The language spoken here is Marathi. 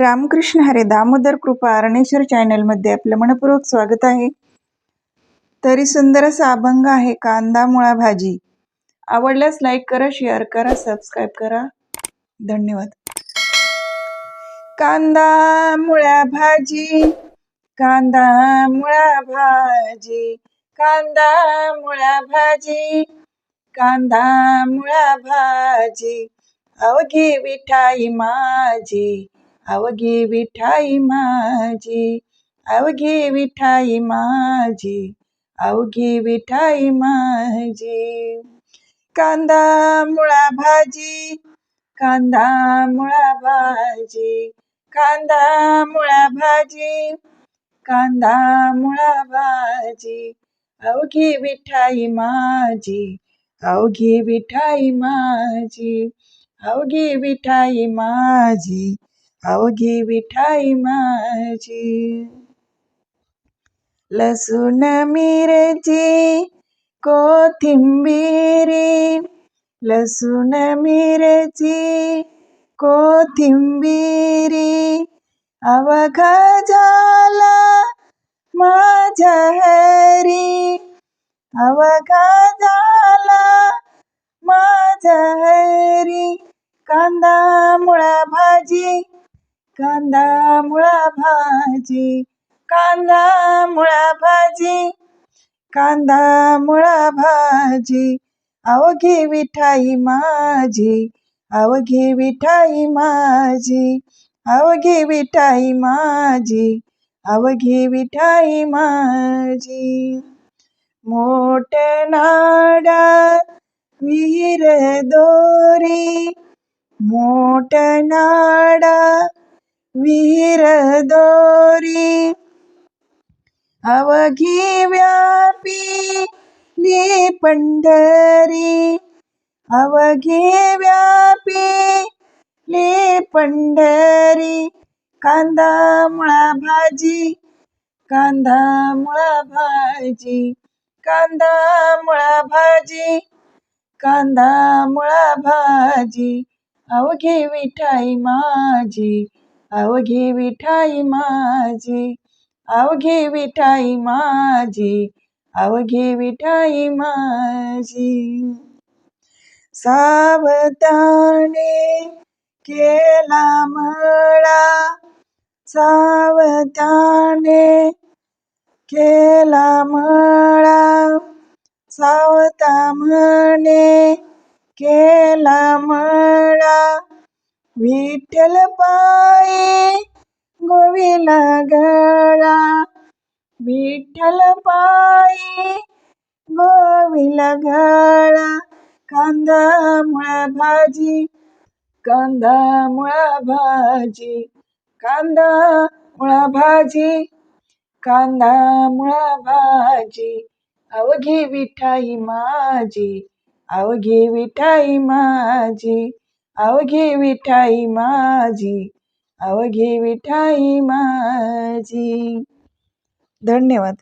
रामकृष्ण हरे दामोदर कृपा अरणेश्वर चॅनलमध्ये आपलं मनपूर्वक स्वागत आहे. तरी सुंदर असा अभंग आहे कांदा मुळा भाजी. आवडल्यास लाईक करा शेअर करा सबस्क्राईब करा. धन्यवाद. कांदा मुळा भाजी कांदा मुळा भाजी कांदा मुळा भाजी कांदा मुळा भाजी अवघी विठाई माझी. अवघी विठाई माझी अवघी विठाई माझी अवघी विठाई माझी. कांदा मुळा भाजी कांदा मुळा भाजी कांदा मुळा भाजी कांदा मुळा भाजी अवघी विठाई माझी अवघी विठाई माझी अवघी विठाई माझी. अवघी विठाई माझी. लसूण मिरची कोथिंबिरी. लसूण मिरची कोथिंबिरी. अवघा झाला माझ्या हरी. अवघा झाला माझ्या हरी. कांदा मुळा भाजी. कांदा मुळा भाजी कांदा मुळा भाजी कांदा मुळा भाजी अवघी विठाई माझी अवघी विठाई माझी अवघी विठाई माझी अवघी विठाई माझी. मोठ नाडा विहीर दोरी मोठ नाडा विहीर दोरी अवघी व्यापी ली पंढरी अवघी व्यापी ली पंढरी कांदा मुळा भाजी कांदा मुळा भाजी कांदा मुळा भाजी कांदा मुळा भाजी अवघी विठाई माझी. अवघी विठाई माझी अवघी विठाई माझी अवघी विठाई माझी. सावताने केला मळा सावताने केला मळा सावता म्हणे केला मळा. विठ्ठल पाये गोविला गळा विठ्ठल पाये गोविला गळा कांदा मुळा भाजी कांदा मुळा भाजी कांदा मुळा भाजी कांदा मुळा भाजी अवघी विठाई माझी अवघी विठाई माझी. अवघी विठाई माझी अवघी विठाई माझी. धन्यवाद.